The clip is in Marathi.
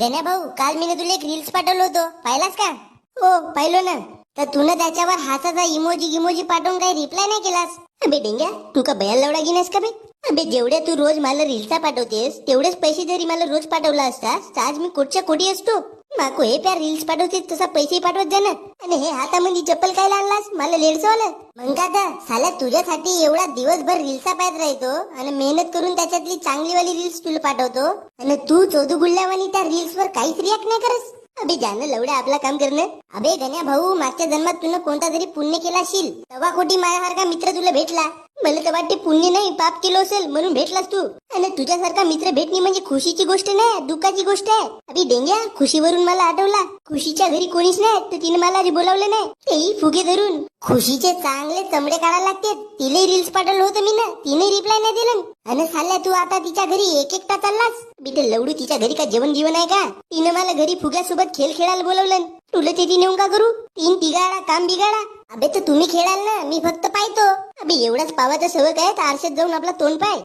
गण्या भाऊ काल मी तुला एक रील्स पाठवलं होतो. पाहिलास का? हो पाहिलो ना. तर तुला त्याच्यावर हाताचा इमोजी गिमोजी पाठवून काही रिप्लाय नाही केलास? अबे डेंग्या तू का बयाल लवडा घेण्यास का बे? अबे जेवढ्या तू रोज मला रील्सा पाठवतेस तेवढेच पैसे जरी मला रोज पाठवला असतास तर आज मी कुठच्या कुठे असतो? माको हे प्या रील्स पाठवते तसा पैसे पाठवत जा ना. आणि हे हातामध्ये चप्पल काय आणलास मला लेडसवलं. मग काका साला तुझ्यासाठी एवढा दिवसभर रील्सा पाहत राहतो आणि मेहनत करून त्याच्यातली चांगलीवाली रील्स तुला पाठवतो. आणि तू चोदू गुल्ल्यावानी त्या रील्स वर काहीच रिॲक्ट नाही करस अभि जाणं लवडे आपला काम करणं. अबे गण्या भाऊ मागच्या जन्मात तुला कोणता तरी पुण्य केला असेल. तवा कोटी माझ्यासारखा मित्र तुला भेटला. मला तर वाटते पुण्य नाही पाप केलो असेल म्हणून भेटलास तू. आणि तुझ्यासारखा मित्र भेटणे म्हणजे खुशीची गोष्ट नाही दुःखाची गोष्ट आहे. अबे डेंग्या खुशीवरून मला आठवला खुशीच्या घरी कोणीच नाही तर तिने मला आधी बोलावलं नाही. तेही फुगे धरून. खुशीचे चांगले चमडे काढायला लागते तिने रील्स पाठवलं होतं मी ना तिने रिप्लाय नाही दिलं. आणि साल्या तू आता तिच्या घरी एक एकटा चाललास? बिटे लवडू तिच्या घरी का जेवण जीवन आहे का? तिनं मला घरी फुग्यासोबत खेळ खेळायला बोलवलं. तुला ते नेऊन का करू? तीन बिगाडा काम बिगाडा. अबे तर तुम्ही खेळाल ना मी फक्त पाहतो. अबे एवढाच पावाचा सवय काय तर आरशात जाऊन आपला तोंड पाय.